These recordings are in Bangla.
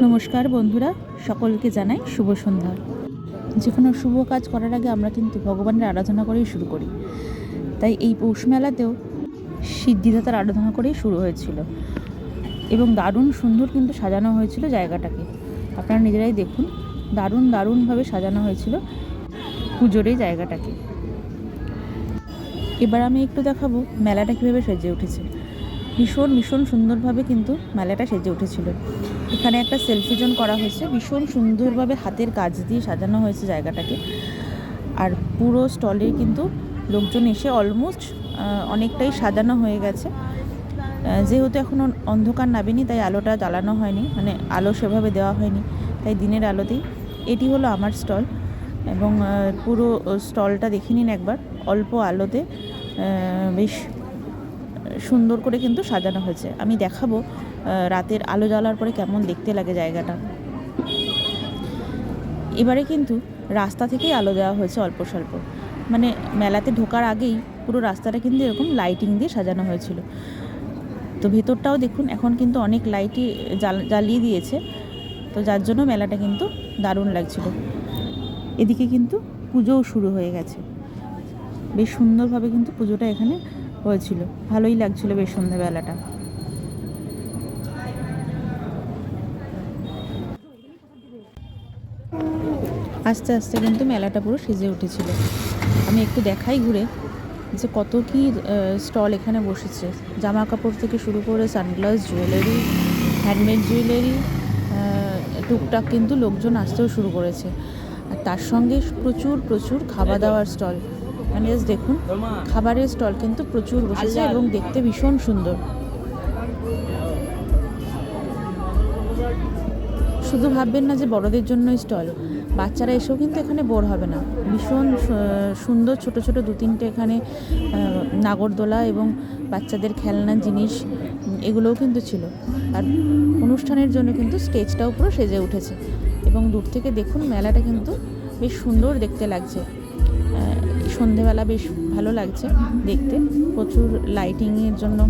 নমস্কার বন্ধুরা, সকলকে জানাই শুভ সন্ধ্যা। যে কোনো শুভ কাজ করার আগে আমরা কিন্তু ভগবানের আরাধনা করেই শুরু করি। তাই এই পৌষ মেলাতেও সিদ্ধিদাতার আরাধনা করেই শুরু হয়েছিল। এবং দারুণ সুন্দর কিন্তু সাজানো হয়েছিল জায়গাটাকে। আপনারা নিজেরাই দেখুন, দারুণ দারুণভাবে সাজানো হয়েছিল পুজোর এই জায়গাটাকে। এবার আমি একটু দেখাবো মেলাটা কীভাবে সেজে উঠেছে। ভীষণ ভীষণ সুন্দরভাবে কিন্তু মেলাটা সেজে উঠেছিল। এখানে একটা সেলফি জোন করা হয়েছে। ভীষণ সুন্দরভাবে হাতের কাজ দিয়ে সাজানো হয়েছে জায়গাটাকে। আর পুরো স্টলে কিন্তু লোকজন এসে অলমোস্ট অনেকটাই সাজানো হয়ে গেছে। যেহেতু এখনও অন্ধকার নামেনি, তাই আলোটা জ্বালানো হয়নি। মানে আলো সেভাবে দেওয়া হয়নি। তাই দিনের আলোতেই এটি হলো আমার স্টল। এবং পুরো স্টলটা দেখে নিন একবার। অল্প আলোতে বেশ সুন্দর করে কিন্তু সাজানো হয়েছে। আমি দেখাবো রাতের আলো জ্বালার পরে কেমন দেখতে লাগে জায়গাটা। এবারে কিন্তু রাস্তা থেকেই আলো দেওয়া হয়েছে অল্প স্বল্প। মানে মেলাতে ঢোকার আগেই পুরো রাস্তাটা কিন্তু এরকম লাইটিং দিয়ে সাজানো হয়েছিল। তো ভেতরটাও দেখুন, এখন কিন্তু অনেক লাইটই জ্বাল- জ্বালিয়ে দিয়েছে। তো যার জন্য মেলাটা কিন্তু দারুণ লাগছিল। এদিকে কিন্তু পুজোও শুরু হয়ে গেছে। বেশ সুন্দরভাবে কিন্তু পুজোটা এখানে হয়েছিল। ভালোই লাগছিল বেশ সন্ধ্যাবেলাটা। আস্তে আস্তে কিন্তু মেলাটা পুরো সেজে উঠেছিল। আমি একটু দেখাই ঘুরে যে কত কি স্টল এখানে বসেছে। জামা কাপড় থেকে শুরু করে সানগ্লাস, জুয়েলারি, হ্যান্ডমেড জুয়েলারি টুকটাক কিন্তু লোকজন আসতেও শুরু করেছে। আর তার সঙ্গে প্রচুর প্রচুর খাওয়া দাওয়ার স্টল। মানে দেখুন খাবারের স্টল কিন্তু প্রচুর বসেছে এবং দেখতে ভীষণ সুন্দর। শুধু ভাববেন না যে বড়দের জন্যই স্টল বাচ্চারা এসেও কিন্তু এখানে বোর হবে না। ভীষণ সুন্দর ছোট ছোট দু তিনটে এখানে নাগরদোলা এবং বাচ্চাদের খেলনা জিনিস এগুলোও কিন্তু ছিল। আর অনুষ্ঠানের জন্য কিন্তু স্টেজটাও পুরো সেজে উঠেছে। এবং দূর থেকে দেখুন মেলাটা কিন্তু বেশ সুন্দর দেখতে লাগছে। সন্ধেবেলা বেশ ভালো লাগছে দেখতে। প্রচুর লাইটিংয়ের জন্য।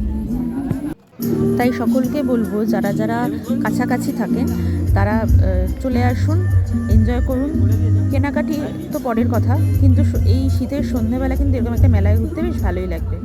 তাই সকলকে বলব, যারা যারা কাছাকাছি থাকেন, তারা চলে আসুন এনজয় করুন। কেনাকাটি তো পরের কথা, কিন্তু এই শীতের সন্ধেবেলা কিন্তু এরকম একটা মেলায় ঘুরতে বেশ ভালোই লাগবে।